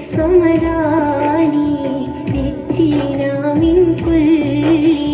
الصمداني نجينا من كل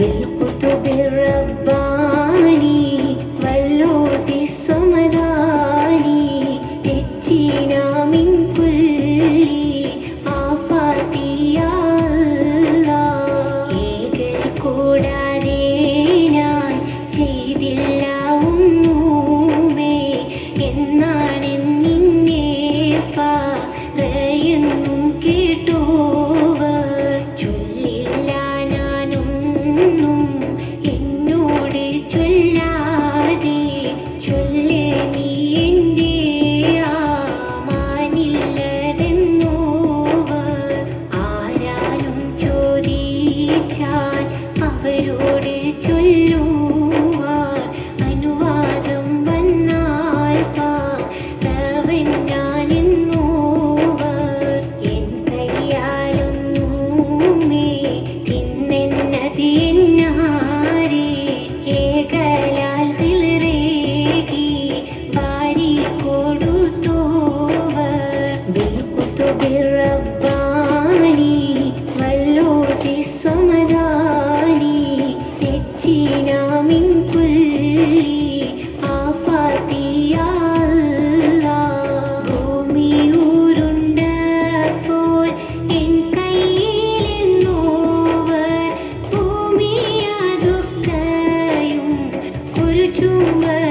Vem com to us.